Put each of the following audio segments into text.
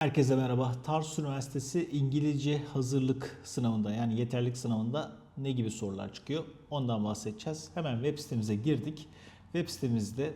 Herkese merhaba. Tarsus Üniversitesi İngilizce hazırlık sınavında yani yeterlik sınavında ne gibi sorular çıkıyor? Ondan bahsedeceğiz. Hemen web sitemize girdik. Web sitemizde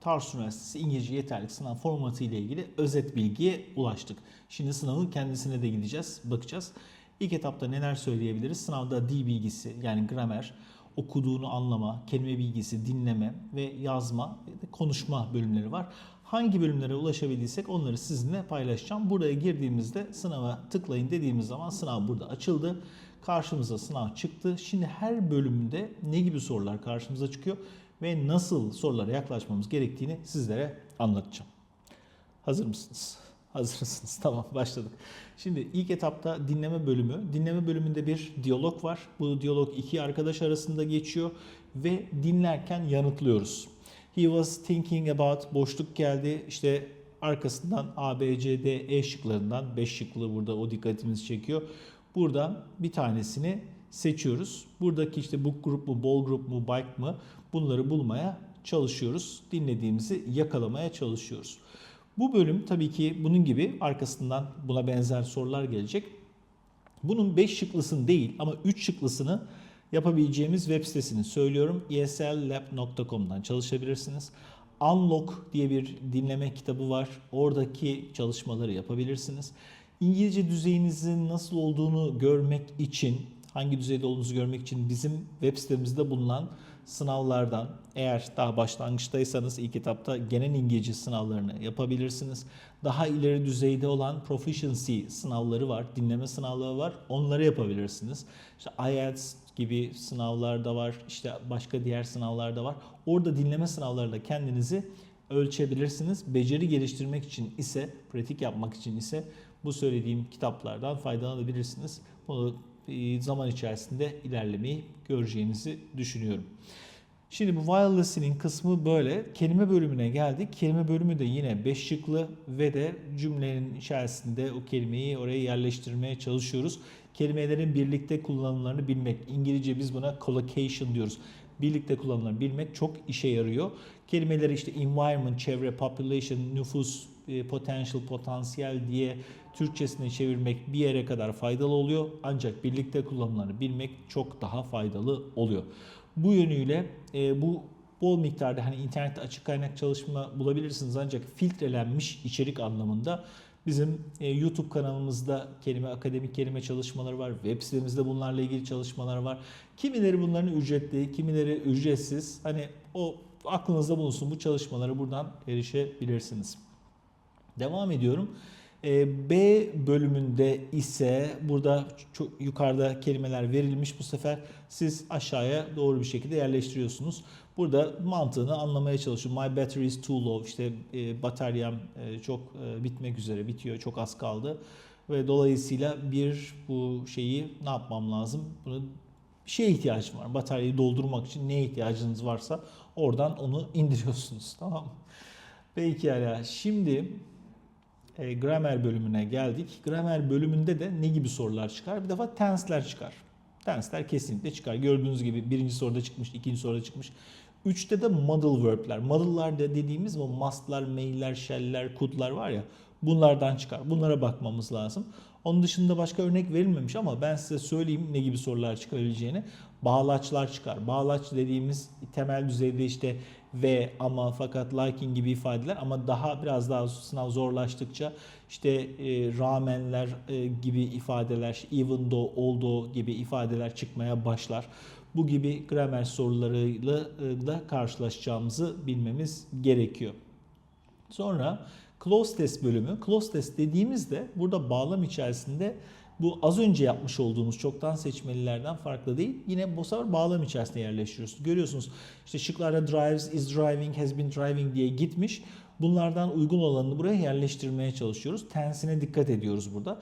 Tarsus Üniversitesi İngilizce yeterlik sınav formatı ile ilgili özet bilgiye ulaştık. Şimdi sınavın kendisine de gideceğiz, bakacağız. İlk etapta neler söyleyebiliriz? Sınavda dil bilgisi yani gramer, okuduğunu anlama, kelime bilgisi, dinleme ve yazma, konuşma bölümleri var. Hangi bölümlere ulaşabildiysek onları sizinle paylaşacağım. Buraya girdiğimizde sınava tıklayın dediğimiz zaman sınav burada açıldı. Karşımıza sınav çıktı. Şimdi her bölümde ne gibi sorular karşımıza çıkıyor ve nasıl sorulara yaklaşmamız gerektiğini sizlere anlatacağım. Hazır mısınız? Hazırsınız. Tamam başladık. Şimdi ilk etapta dinleme bölümü. Dinleme bölümünde bir diyalog var. Bu diyalog iki arkadaş arasında geçiyor ve dinlerken yanıtlıyoruz. He was thinking about boşluk geldi. İşte arkasından A, B, C, D, E şıklarından 5 şıklı burada o dikkatimizi çekiyor. Burada bir tanesini seçiyoruz. Buradaki işte book group mu, ball group mu, bike mı bunları bulmaya çalışıyoruz. Dinlediğimizi yakalamaya çalışıyoruz. Bu bölüm tabii ki bunun gibi arkasından buna benzer sorular gelecek. Bunun 5 şıklısını değil ama 3 şıklısını yapabileceğimiz web sitesini söylüyorum. Esllab.com'dan çalışabilirsiniz. Unlock diye bir dinleme kitabı var. Oradaki çalışmaları yapabilirsiniz. İngilizce düzeyinizin nasıl olduğunu görmek için, hangi düzeyde olduğunuzu görmek için bizim web sitemizde bulunan sınavlardan eğer daha başlangıçtaysanız ilk etapta genel İngilizce sınavlarını yapabilirsiniz. Daha ileri düzeyde olan proficiency sınavları var, dinleme sınavları var. Onları yapabilirsiniz. İşte IELTS gibi sınavlar da var. işte başka diğer sınavlar da var. Orada dinleme sınavlarında kendinizi ölçebilirsiniz. Beceri geliştirmek için ise, pratik yapmak için ise bu söylediğim kitaplardan faydalanabilirsiniz. Bunu zaman içerisinde ilerlemeyi göreceğinizi düşünüyorum. Şimdi bu while listening kısmı böyle. Kelime bölümüne geldik. Kelime bölümü de yine 5 şıklı ve de cümlenin içerisinde o kelimeyi oraya yerleştirmeye çalışıyoruz. Kelimelerin birlikte kullanımlarını bilmek. İngilizce biz buna collocation diyoruz. Birlikte kullanımlarını bilmek çok işe yarıyor. Kelimeleri işte environment, çevre, population, nüfus, e, potential, potansiyel diye Türkçesine çevirmek bir yere kadar faydalı oluyor. Ancak birlikte kullanımlarını bilmek çok daha faydalı oluyor. Bu yönüyle e, bu bol miktarda hani internette açık kaynak çalışma bulabilirsiniz ancak filtrelenmiş içerik anlamında bizim e, YouTube kanalımızda kelime akademik kelime çalışmaları var. Web sitemizde bunlarla ilgili çalışmalar var. Kimileri bunların ücretli, kimileri ücretsiz. Hani o aklınızda bulunsun bu çalışmaları buradan erişebilirsiniz. Devam ediyorum. E, B bölümünde ise burada çok yukarıda kelimeler verilmiş. Bu sefer siz aşağıya doğru bir şekilde yerleştiriyorsunuz. Burada mantığını anlamaya çalışıyorum. My battery is too low. İşte e, bataryam e, çok e, bitmek üzere, bitiyor. Çok az kaldı. Ve dolayısıyla bir bu şeyi ne yapmam lazım? Bunu bir şeye ihtiyacım var. Bataryayı doldurmak için neye ihtiyacınız varsa oradan onu indiriyorsunuz. Tamam mı? Peki ya şimdi e, gramer bölümüne geldik. Gramer bölümünde de ne gibi sorular çıkar? Bir defa tense'ler çıkar. Tense'ler kesinlikle çıkar. Gördüğünüz gibi birinci soruda çıkmış, ikinci soruda çıkmış. Üçte de model verb'ler. Model'lar da dediğimiz bu must'lar, may'ler, shall'ler, could'lar var ya bunlardan çıkar. Bunlara bakmamız lazım. Onun dışında başka örnek verilmemiş ama ben size söyleyeyim ne gibi sorular çıkabileceğini. Bağlaçlar çıkar. Bağlaç dediğimiz temel düzeyde işte ve ama fakat liking gibi ifadeler ama daha biraz daha sınav zorlaştıkça işte e, rağmenler e, gibi ifadeler, even though, although gibi ifadeler çıkmaya başlar. Bu gibi gramer sorularıyla e, da karşılaşacağımızı bilmemiz gerekiyor. Sonra close test bölümü. Close test dediğimizde burada bağlam içerisinde bu az önce yapmış olduğumuz çoktan seçmelilerden farklı değil. Yine bu sefer bağlam içerisinde yerleştiriyorsunuz. Görüyorsunuz işte şıklarda drives, is driving, has been driving diye gitmiş. Bunlardan uygun olanını buraya yerleştirmeye çalışıyoruz. Tense'ine dikkat ediyoruz burada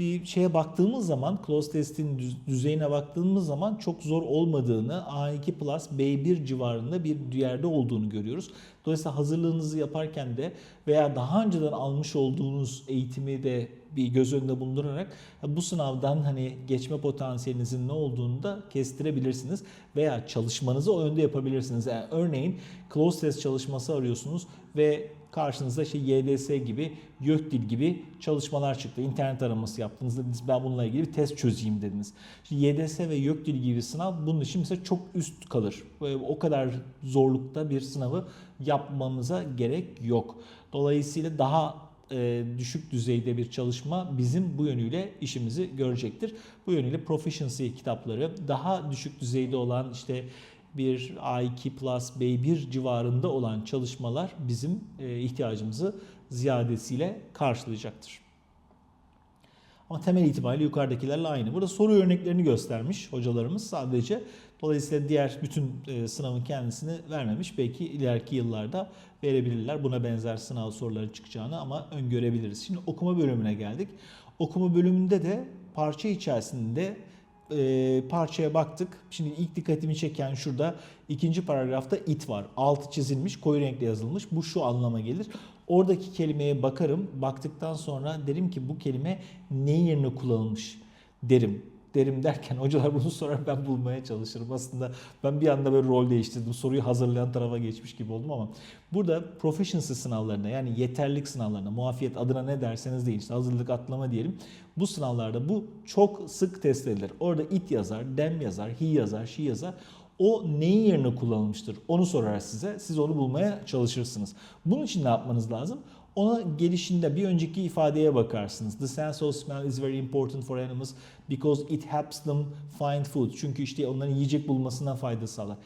bir şeye baktığımız zaman, close test'in düzeyine baktığımız zaman çok zor olmadığını, A2 plus B1 civarında bir yerde olduğunu görüyoruz. Dolayısıyla hazırlığınızı yaparken de veya daha önceden almış olduğunuz eğitimi de bir göz önünde bulundurarak bu sınavdan hani geçme potansiyelinizin ne olduğunu da kestirebilirsiniz veya çalışmanızı o yönde yapabilirsiniz. Yani örneğin close test çalışması arıyorsunuz ve karşınıza işte YDS gibi, YÖKDİL gibi çalışmalar çıktı. İnternet araması yaptığınızda dediniz ben bununla ilgili bir test çözeyim dediniz. Şimdi YDS ve YÖKDİL gibi sınav bunun için mesela çok üst kalır. O kadar zorlukta bir sınavı yapmamıza gerek yok. Dolayısıyla daha e, düşük düzeyde bir çalışma bizim bu yönüyle işimizi görecektir. Bu yönüyle proficiency kitapları daha düşük düzeyde olan işte bir A2 plus B1 civarında olan çalışmalar bizim e, ihtiyacımızı ziyadesiyle karşılayacaktır. Ama temel itibariyle yukarıdakilerle aynı. Burada soru örneklerini göstermiş hocalarımız sadece. Dolayısıyla diğer bütün e, sınavın kendisini vermemiş. Belki ileriki yıllarda verebilirler. Buna benzer sınav soruları çıkacağını ama öngörebiliriz. Şimdi okuma bölümüne geldik. Okuma bölümünde de parça içerisinde e, parçaya baktık. Şimdi ilk dikkatimi çeken şurada ikinci paragrafta it var. Altı çizilmiş, koyu renkle yazılmış. Bu şu anlama gelir. Oradaki kelimeye bakarım. Baktıktan sonra derim ki bu kelime ne yerine kullanılmış derim derim derken hocalar bunu sorar ben bulmaya çalışırım. Aslında ben bir anda böyle rol değiştirdim. Soruyu hazırlayan tarafa geçmiş gibi oldum ama burada proficiency sınavlarında yani yeterlik sınavlarında muafiyet adına ne derseniz deyin işte hazırlık atlama diyelim. Bu sınavlarda bu çok sık test edilir. Orada it yazar, dem yazar, he yazar, she yazar. O neyin yerine kullanılmıştır? Onu sorar size. Siz onu bulmaya çalışırsınız. Bunun için ne yapmanız lazım? Ona gelişinde bir önceki ifadeye bakarsınız. The sense of smell is very important for animals because it helps them find food. Çünkü işte onların yiyecek bulmasına fayda sağlar.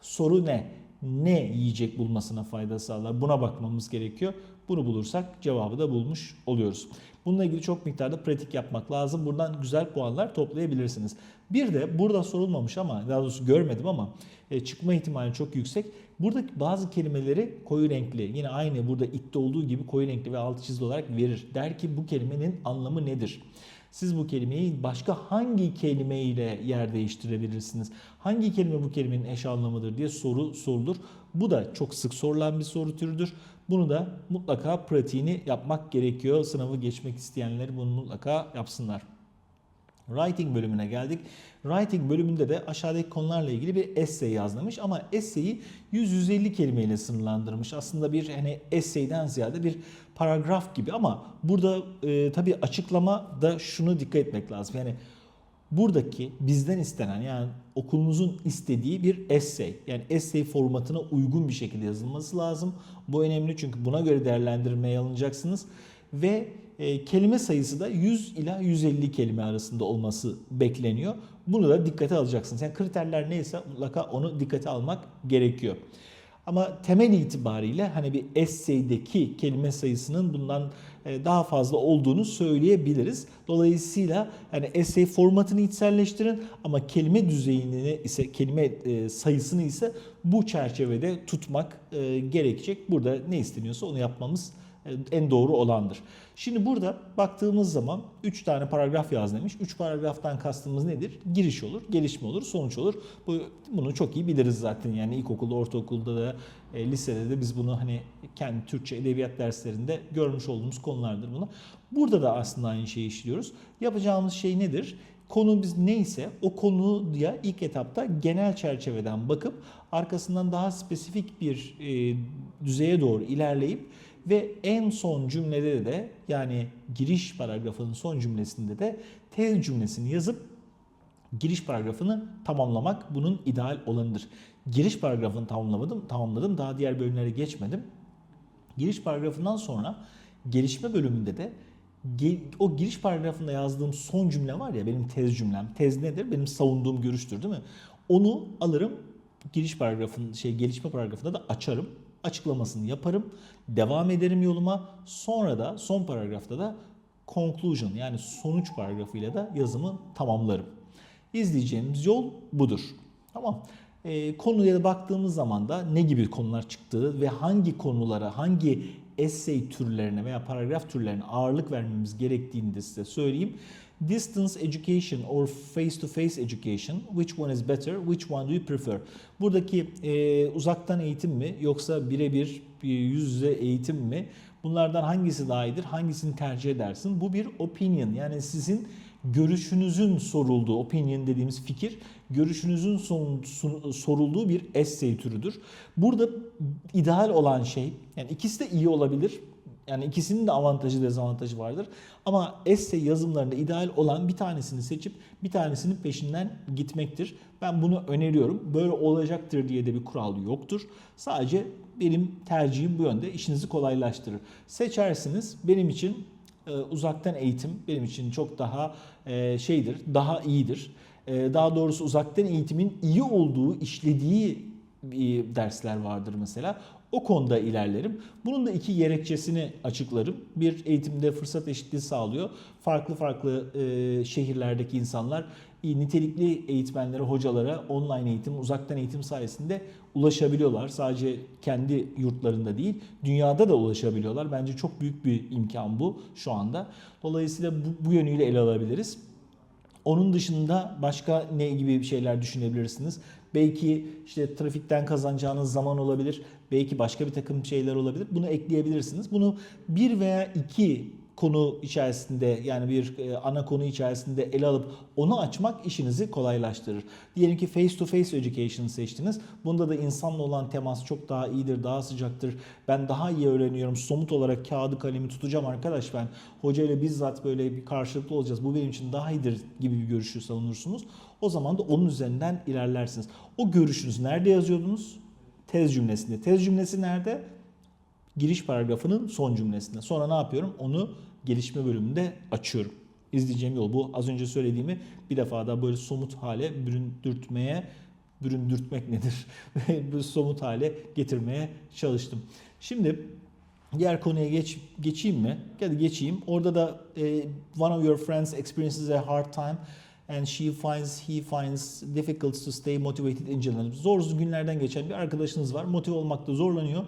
Soru ne? Ne yiyecek bulmasına fayda sağlar? Buna bakmamız gerekiyor. Bunu bulursak cevabı da bulmuş oluyoruz. Bununla ilgili çok miktarda pratik yapmak lazım. Buradan güzel puanlar toplayabilirsiniz. Bir de burada sorulmamış ama daha doğrusu görmedim ama e, çıkma ihtimali çok yüksek. Buradaki bazı kelimeleri koyu renkli yine aynı burada itte olduğu gibi koyu renkli ve altı çizili olarak verir. Der ki bu kelimenin anlamı nedir? Siz bu kelimeyi başka hangi kelime ile yer değiştirebilirsiniz? Hangi kelime bu kelimenin eş anlamıdır diye soru sorulur. Bu da çok sık sorulan bir soru türüdür. Bunu da mutlaka pratiğini yapmak gerekiyor. Sınavı geçmek isteyenler bunu mutlaka yapsınlar. Writing bölümüne geldik. Writing bölümünde de aşağıdaki konularla ilgili bir essay yazmış ama essay'i 100-150 kelimeyle sınırlandırmış. Aslında bir hani essay'den ziyade bir paragraf gibi ama burada e, tabii açıklama da şunu dikkat etmek lazım. Yani buradaki bizden istenen yani okulunuzun istediği bir essay. Yani essay formatına uygun bir şekilde yazılması lazım. Bu önemli çünkü buna göre değerlendirmeye alınacaksınız. Ve e, kelime sayısı da 100 ila 150 kelime arasında olması bekleniyor. Bunu da dikkate alacaksınız. Yani kriterler neyse mutlaka onu dikkate almak gerekiyor. Ama temel itibariyle hani bir essay'deki kelime sayısının bundan e, daha fazla olduğunu söyleyebiliriz. Dolayısıyla hani essay formatını içselleştirin ama kelime düzeyini ise kelime e, sayısını ise bu çerçevede tutmak e, gerekecek. Burada ne isteniyorsa onu yapmamız en doğru olandır. Şimdi burada baktığımız zaman 3 tane paragraf yaz demiş. 3 paragraftan kastımız nedir? Giriş olur, gelişme olur, sonuç olur. Bu, bunu çok iyi biliriz zaten. Yani ilkokulda, ortaokulda da, e, lisede de biz bunu hani kendi Türkçe edebiyat derslerinde görmüş olduğumuz konulardır bunu. Burada da aslında aynı şeyi işliyoruz. Yapacağımız şey nedir? Konu biz neyse o konuya ilk etapta genel çerçeveden bakıp arkasından daha spesifik bir e, düzeye doğru ilerleyip ve en son cümlede de yani giriş paragrafının son cümlesinde de tez cümlesini yazıp giriş paragrafını tamamlamak bunun ideal olanıdır. Giriş paragrafını tamamlamadım, tamamladım. Daha diğer bölümlere geçmedim. Giriş paragrafından sonra gelişme bölümünde de o giriş paragrafında yazdığım son cümle var ya benim tez cümlem. Tez nedir? Benim savunduğum görüştür değil mi? Onu alırım giriş paragrafın şey gelişme paragrafında da açarım açıklamasını yaparım. Devam ederim yoluma. Sonra da son paragrafta da conclusion yani sonuç paragrafıyla da yazımı tamamlarım. İzleyeceğimiz yol budur. Tamam. E, konuya baktığımız zaman da ne gibi konular çıktığı ve hangi konulara, hangi essay türlerine veya paragraf türlerine ağırlık vermemiz gerektiğini de size söyleyeyim. Distance education or face-to-face education, which one is better, which one do you prefer? Buradaki e, uzaktan eğitim mi yoksa birebir yüz yüze eğitim mi? Bunlardan hangisi daha iyidir? Hangisini tercih edersin? Bu bir opinion. Yani sizin görüşünüzün sorulduğu, opinion dediğimiz fikir, görüşünüzün son- sun- sorulduğu bir essay türüdür. Burada ideal olan şey, yani ikisi de iyi olabilir. Yani ikisinin de avantajı dezavantajı vardır. Ama essay yazımlarında ideal olan bir tanesini seçip bir tanesinin peşinden gitmektir. Ben bunu öneriyorum. Böyle olacaktır diye de bir kural yoktur. Sadece benim tercihim bu yönde. İşinizi kolaylaştırır. Seçersiniz. Benim için e, uzaktan eğitim benim için çok daha e, şeydir, daha iyidir. E, daha doğrusu uzaktan eğitimin iyi olduğu, işlediği dersler vardır mesela. O konuda ilerlerim. Bunun da iki gerekçesini açıklarım. Bir eğitimde fırsat eşitliği sağlıyor. Farklı farklı e, şehirlerdeki insanlar iyi nitelikli eğitmenlere, hocalara online eğitim, uzaktan eğitim sayesinde ulaşabiliyorlar. Sadece kendi yurtlarında değil, dünyada da ulaşabiliyorlar. Bence çok büyük bir imkan bu şu anda. Dolayısıyla bu, bu yönüyle ele alabiliriz. Onun dışında başka ne gibi şeyler düşünebilirsiniz? Belki işte trafikten kazanacağınız zaman olabilir. Belki başka bir takım şeyler olabilir. Bunu ekleyebilirsiniz. Bunu bir veya iki konu içerisinde yani bir e, ana konu içerisinde ele alıp onu açmak işinizi kolaylaştırır. Diyelim ki face to face education seçtiniz. Bunda da insanla olan temas çok daha iyidir, daha sıcaktır. Ben daha iyi öğreniyorum. Somut olarak kağıdı kalemi tutacağım arkadaş ben. Hocayla bizzat böyle bir karşılıklı olacağız. Bu benim için daha iyidir gibi bir görüşü savunursunuz. O zaman da onun üzerinden ilerlersiniz. O görüşünüzü nerede yazıyordunuz? Tez cümlesinde. Tez cümlesi nerede? Giriş paragrafının son cümlesinde. Sonra ne yapıyorum? Onu gelişme bölümünde açıyorum. İzleyeceğim yol bu. Az önce söylediğimi bir defa daha böyle somut hale büründürtmeye, büründürtmek nedir? bu somut hale getirmeye çalıştım. Şimdi diğer konuya geç, geçeyim mi? Hadi geçeyim. Orada da e, one of your friends experiences a hard time and she finds he finds difficult to stay motivated in general. Zor günlerden geçen bir arkadaşınız var. Motive olmakta zorlanıyor.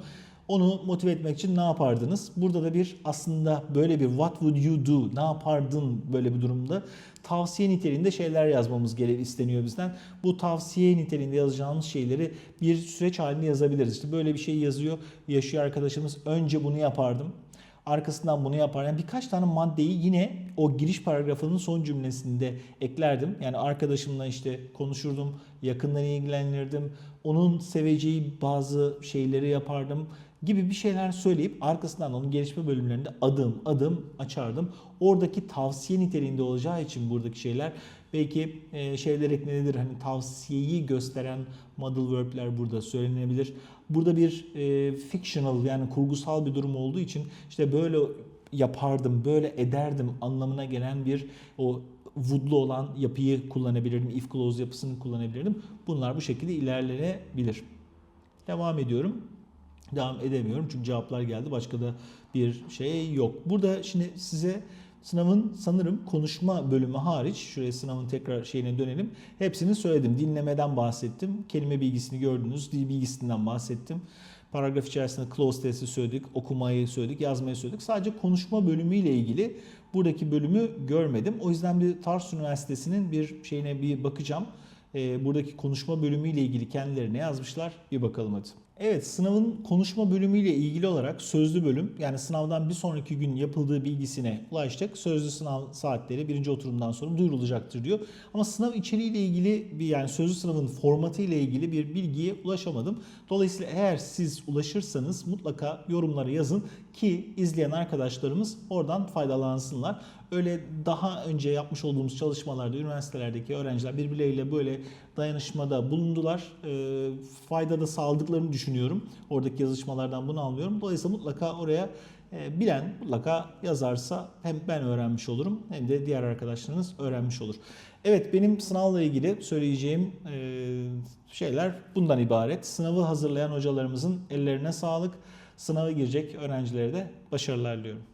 Onu motive etmek için ne yapardınız? Burada da bir aslında böyle bir what would you do? Ne yapardın böyle bir durumda? Tavsiye niteliğinde şeyler yazmamız gere isteniyor bizden. Bu tavsiye niteliğinde yazacağımız şeyleri bir süreç halinde yazabiliriz. İşte böyle bir şey yazıyor, yaşıyor arkadaşımız. Önce bunu yapardım. Arkasından bunu yapar. Yani birkaç tane maddeyi yine o giriş paragrafının son cümlesinde eklerdim. Yani arkadaşımla işte konuşurdum, yakından ilgilenirdim. Onun seveceği bazı şeyleri yapardım gibi bir şeyler söyleyip arkasından onun gelişme bölümlerinde adım adım açardım. Oradaki tavsiye niteliğinde olacağı için buradaki şeyler belki e, şeyler eklenebilir. Hani tavsiyeyi gösteren model verb'ler burada söylenebilir. Burada bir e, fictional yani kurgusal bir durum olduğu için işte böyle yapardım, böyle ederdim anlamına gelen bir o wood'lu olan yapıyı kullanabilirdim. If clause yapısını kullanabilirdim. Bunlar bu şekilde ilerlenebilir. Devam ediyorum. Devam edemiyorum çünkü cevaplar geldi. Başka da bir şey yok. Burada şimdi size sınavın sanırım konuşma bölümü hariç, şuraya sınavın tekrar şeyine dönelim. Hepsini söyledim. Dinlemeden bahsettim. Kelime bilgisini gördünüz. Dil bilgisinden bahsettim. Paragraf içerisinde close testi söyledik, okumayı söyledik, yazmayı söyledik. Sadece konuşma bölümüyle ilgili buradaki bölümü görmedim. O yüzden bir Tarsus Üniversitesi'nin bir şeyine bir bakacağım. Ee, buradaki konuşma bölümüyle ilgili kendileri ne yazmışlar bir bakalım hadi. Evet sınavın konuşma bölümüyle ilgili olarak sözlü bölüm yani sınavdan bir sonraki gün yapıldığı bilgisine ulaştık. Sözlü sınav saatleri birinci oturumdan sonra duyurulacaktır diyor. Ama sınav içeriğiyle ilgili bir yani sözlü sınavın formatı ile ilgili bir bilgiye ulaşamadım. Dolayısıyla eğer siz ulaşırsanız mutlaka yorumlara yazın ki izleyen arkadaşlarımız oradan faydalansınlar. Öyle daha önce yapmış olduğumuz çalışmalarda üniversitelerdeki öğrenciler birbirleriyle böyle dayanışmada bulundular. E, fayda da sağladıklarını düşünüyorum. Oradaki yazışmalardan bunu anlıyorum. Dolayısıyla mutlaka oraya e, bilen mutlaka yazarsa hem ben öğrenmiş olurum hem de diğer arkadaşlarınız öğrenmiş olur. Evet benim sınavla ilgili söyleyeceğim e, şeyler bundan ibaret. Sınavı hazırlayan hocalarımızın ellerine sağlık. Sınava girecek öğrencilere de başarılar diliyorum.